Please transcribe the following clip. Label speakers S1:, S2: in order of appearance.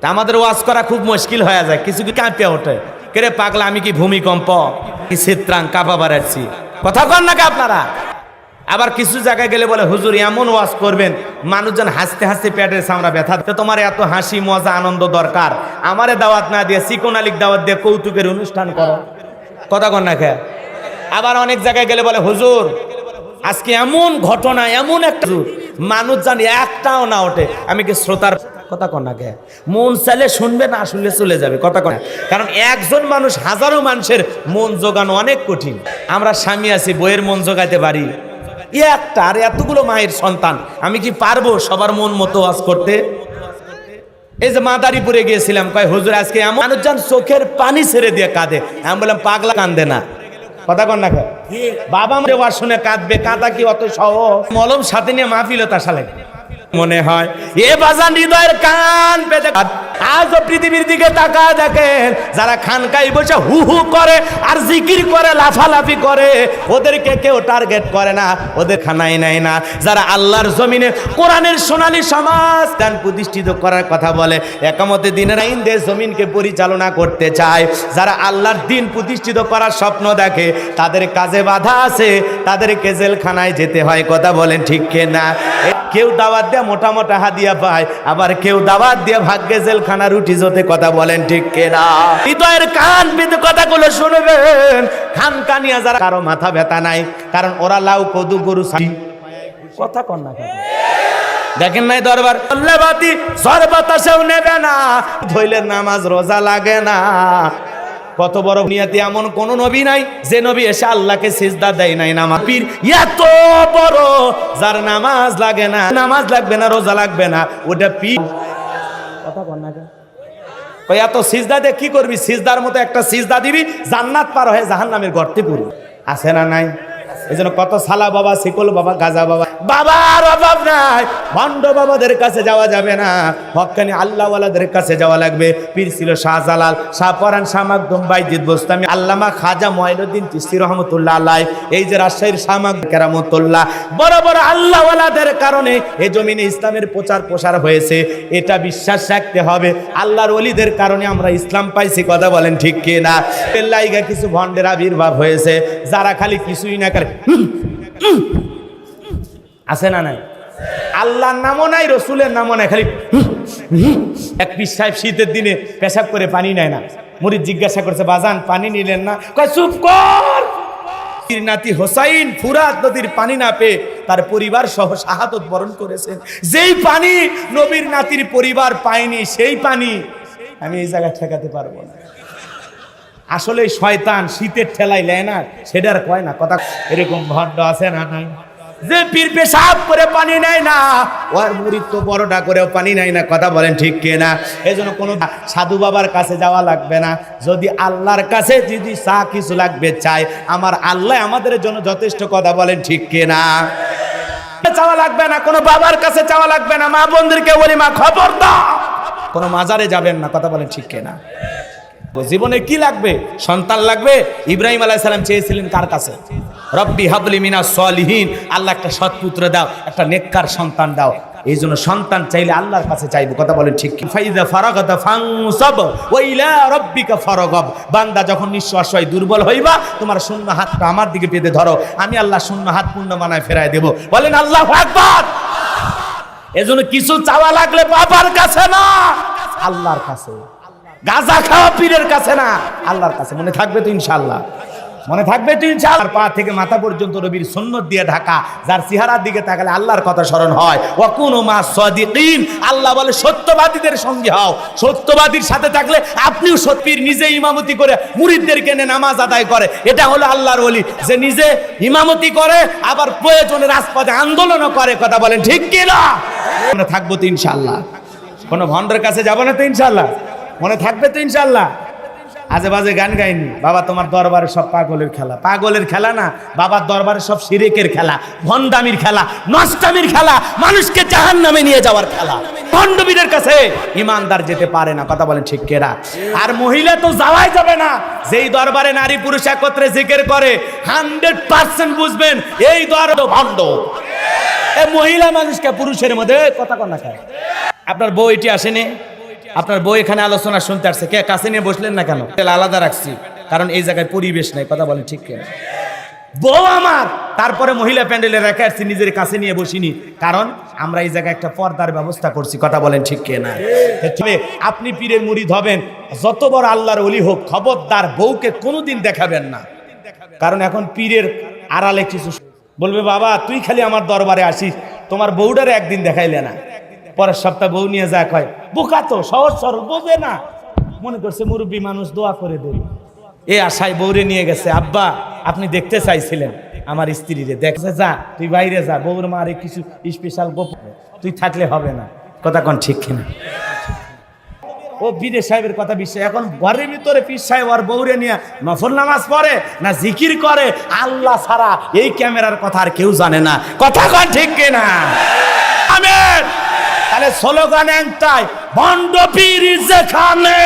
S1: তা আমাদের ওয়াজ করা খুব মুশকিল হয়ে যায়। কিছু কি কাঁপিয়ে ওঠে? কেরে পাগলা আমি কি ভূমিকম্প? কি চিত্রাং কাঁপা বাড়াচ্ছি। কথা কন নাকি আপনারা? আবার কিছু জায়গায় গেলে বলে হুজুর এমন ওয়াজ করবেন মানুষজন হাসতে হাসতে পেটের সামরা ব্যথা তোমার এত হাসি মজা আনন্দ দরকার। আমারে দাওয়াত না দিয়ে চিকন আলিক দাওয়াত দিয়ে কৌতুকের অনুষ্ঠান করো। কথা কন না খেয়া আবার অনেক জায়গায় গেলে বলে হুজুর আজকে এমন ঘটনা এমন একটা হুজুর, মানুষ একটাও না ওঠে। আমি কি শ্রোতার কথা কন না কে? মন চাইলে শুনবে, না শুনলে চলে যাবে, কথা কন কারণ একজন মানুষ হাজারো মানুষের মন জোগানো অনেক কঠিন। আমরা স্বামী আছি, বইয়ের মন জোগাইতে পারি। একটা, আর এতগুলো মায়ের সন্তান, আমি কি পারব সবার মন মতো আজ করতে? এই যে মাদারীপুরে গিয়েছিলাম, কয়, হুজুর, আজকে এমন মানুষজন চোখের পানি ছেড়ে দিয়ে কাঁদে। আমি বললাম, পাগলা কাঁদে না। কথা কন না? বাবা আমার ওয়াজ শুনে কাঁদবে, কাঁদা কি অত সহ মলম সাথে নিয়ে মাহফিল তাসা লাগে। মনে হয়। এ বাজান হৃদয়ের কান পেতে আজও পৃথিবীর দিকে তাকায় দেখেন, যারা খানকাই বসে হু হু করে আর জিকির করে, লাফালাফি করে, ওদেরকে কেউ টার্গেট করে না, ওদের খানাই নেয় না। যারা আল্লাহর জমিনে কোরআনের সোনালী সমাজ দান প্রতিষ্ঠিত করার কথা বলে একামতে দিনের আইন দিয়ে জমিনকে পরিচালনা করতে চায়। যারা আল্লাহর দিন প্রতিষ্ঠিত করার স্বপ্ন দেখে, তাদের কাজে বাধা আছে, তাদেরকে জেলখানায় যেতে হয়, কথা বলেন ঠিক না কেউ দাওয়াত দিয়ে মোটা মোটা হাদিয়া পায় আবার কেউ দাওয়াত দিয়ে ভাগ্যে জেলখানা রুটি জোতে কথা বলেন ঠিক কেনা? হৃদয়ের কান পেতে কথাগুলো শুনবেন। খান কানিয়া যারা কারও মাথা ব্যথা নাই কারণ ওরা লাউ কদু গরু কথা কন না? দেখেন নাই দরবার? আল্লাহ বাতি ঝড় বাতাসেও নেবে না ধইলে নামাজ রোজা লাগে না। কত বড় দুনিয়াতে এমন কোন নবী নাই যে নবী এসে আল্লাহকে সিজদা দেয় নাই নামাজ। পীর এত বড়, যার নামাজ লাগে না, নামাজ লাগবে না, রোজা লাগবে না, ওটা পীর। কথা বল না এত সিজদা দিয়ে কি করবি? সিজদার মতো একটা সিজদা দিবি, জান্নাত পার হয়ে জাহান্নামের গর্তে পড়বি। আছে না নাই? এই জন্য কত সালা বাবা, শিকল বাবা, গাজা বাবা। বাবার অভাব নাই। ভণ্ড বাবাদের কাছে যাওয়া যাবে না। হকানি আল্লাহওয়ালাদের কাছে যাওয়া লাগবে। পীর ছিল শাহজালাল। শাহ পরান শাহ মাকদুম বাইজিদ বোস্তামি। আল্লামা খাজা ময়নুদ্দিন চিস্তি রহমতুল্লাহ আল্লাহ এই যে রাজশাহীর শামাক কেরামতুল্লাহ। বড় বড় আল্লাহওয়ালাদের কারণে এ জমিনে ইসলামের প্রচার প্রসার হয়েছে। এটা বিশ্বাস রাখতে হবে। আল্লাহর অলিদের কারণে আমরা ইসলাম পাইছি, কথা বলেন ঠিক কি না লাইগা কিছু ভণ্ডের আবির্ভাব হয়েছে। যারা খালি কিছুই না হুম। আছে না নাই? আল্লাহর নামও নাই, রসুলের নামও নাই, খালি। এক পিস সাহেব শীতের দিনে পেশাব করে পানি নেয় না। মুরিদ জিজ্ঞাসা করছে, বাজান, পানি নিলেন না? চুপ কর! নাতি হোসাইন ফুরাত নদীর পানি না পেয়ে তার পরিবার সহ শাহাদত বরণ করেছেন যেই পানি নবীর নাতির পরিবার পায়নি, সেই পানি আমি এই জায়গায় ঠেকাতে পারব না। আসলে শয়তান শীতের ঠেলায় নেয় না সেটার কয় না, কথা এরকম ভণ্ড আছে না নাই? যে পীর পেশাব করে পানি নেয় না, ওর তো বড়টা করেও পানি নেয় না, কথা বলেন ঠিক কে না এই জন্য কোনো সাধু বাবার কাছে যাওয়া লাগবে না। যদি আল্লাহর কাছে যদি চা কিছু লাগবে, চাই। আমার আল্লাহ আমাদের জন্য যথেষ্ট কথা বলেন ঠিক কে না চাওয়া লাগবে না, কোনো বাবার কাছে চাওয়া লাগবে না মা বোনদেরকে বলি, মা খবর দাও কোনো মাজারে যাবেন না, কথা বলেন ঠিক কে না জীবনে কি লাগবে? সন্তান লাগবে? ইব্রাহিম আলাইহিস সালাম চেয়েছিলেন কার কাছে? রব্বি হাবলি মিনা সলিহীন। আল্লাহ একটা সৎপুত্র দাও, একটা নেককার সন্তান দাও। এই জন্য সন্তান চাইলে আল্লাহর কাছে চাইব। কথা বলেন ঠিক কি? ফাইদা ফারাগাতা ফাংসাব ওয়া ইলা রাব্বিকা ফারাগাব। বান্দা যখন নিঃশ্বাস হয় দুর্বল হইবা, তোমার শূন্য হাতটা আমার দিকে পেতে ধরো। আমি আল্লাহ শূন্য হাত পূর্ণ মানায় ফেরায় দেব। বলেন, আল্লাহ আকবার! এজন্য কিছু চাওয়া লাগলে বাবার কাছে না, আল্লাহর কাছে। গাজা খাওয়া পীরের কাছে না, আল্লাহর কাছে। মনে থাকবে তো ইনশাল্লাহ মনে থাকবে তো ইনশাআল্লাহ। পা থেকে মাথা পর্যন্ত রবির সুন্নত দিয়ে ঢাকা, যার চেহারার দিকে তাকালে আল্লাহর কথা স্মরণ হয়। ওয়াকুনু মা সাদিকিন, আল্লাহ বলে, সত্যবাদীদের সঙ্গে হও। সত্যবাদীর সাথে থাকলে আপনিও সত্যির নিজে ইমামতি করে মুরিদদেরকে এনে নামাজ আদায় করে। এটা হলো আল্লাহর ওলি। যে নিজে ইমামতি করে, আবার প্রয়োজনে রাজপথে আন্দোলনও করে, কথা বলেন ঠিক কি না মনে থাকব তো ইনশাআল্লাহ। কোনো ভণ্ডের কাছে যাব না তো ইনশাআল্লাহ? মনে থাকবে তো ইনশাল্লাহ আজে বাজে গান গাইনি। বাবা, তোমার দরবারে সব পাগলের খেলা। পাগলের খেলা না, বাবার দরবারে সব সিরেকের খেলা, ভণ্ডামির খেলা, নষ্টামির খেলা, মানুষকে জাহান নামে নিয়ে যাওয়ার খেলা। ভণ্ডবীরের কাছে ইমানদার যেতে পারে না। কথা বলেন ঠিক কেরা? আর মহিলা তো যাওয়াই যাবে না। যেই দরবারে নারী পুরুষ একত্রে জিকের করে, হান্ড্রেড পার্সেন্ট বুঝবেন, এই দর ভণ্ড। মহিলা মানুষকে পুরুষের মধ্যে কথা কন না খায় আপনার বউ এটি আসেনি? আপনার বই এখানে আলোচনা শুনতে আসছে। কে? কাছে নিয়ে বসলেন না কেন? আলাদা রাখছি, কারণ এই জায়গায় পরিবেশ নাই। কথা বলেন ঠিক কেন? বউ আমার! তারপরে মহিলা প্যান্ডেলে রেখে আসছি, নিজের কাছে নিয়ে বসিনি। কারণ আমরা এই জায়গায় একটা পর্দার ব্যবস্থা করছি। কথা বলেন ঠিক কে না আপনি পীরের মুড়ি হবেন। যত বড় আল্লাহর অলি হোক, খবরদার বউকে কোনোদিন দেখাবেন না। কারণ এখন পীরের আড়ালে কিছু বলবে, বাবা, তুই খালি আমার দরবারে আসিস। তোমার বউটারে একদিন দেখাইলে না। পরের সপ্তাহ বউ নিয়ে যা কয়, বোকা তো, সহজ সরল, বোঝে না। মনে করছে মুরব্বী মানুষ দোয়া করে দেবে। এ আশায় বউরে নিয়ে গেছে, আব্বা, আপনি দেখতে চাইছিলেন আমার স্ত্রীরে। দেখছে যা, তুই বাইরে যা, বউর মারে কিছু স্পেশাল গোপ তুই থাকলে হবে না। কথা কোন ঠিক কিনা? ও বিদেশ সাহেবের কথা বিশ্বাস এখন ঘরের ভিতরে পীর সাহেব আর বৌরে নিয়ে নফল নামাজ পড়ে না জিকির করে, আল্লাহ ছাড়া এই ক্যামেরার কথা আর কেউ জানে না। কথা কন ঠিক কিনা? আমেন! তাহলে স্লোগান একটাই বন্ড পীর যেখানে